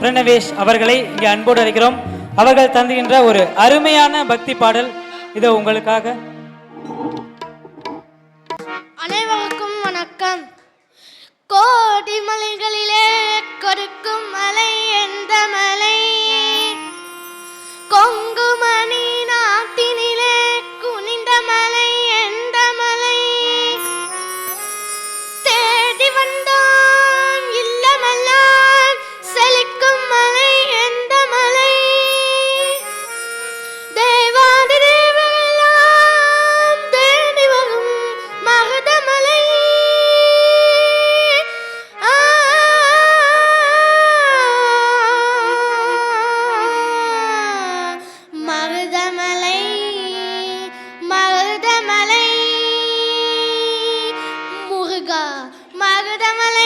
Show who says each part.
Speaker 1: பிரணவேஷ் அவர்களை இங்கே அன்போடு அழைக்கிறோம். அவர்கள் தந்துகின்ற ஒரு அருமையான பக்தி பாடல் இதை உங்களுக்காக.
Speaker 2: அனைவருக்கும் வணக்கம். கோடி மலைகளிலே கொடுக்கும் மலை
Speaker 1: মাগদামালা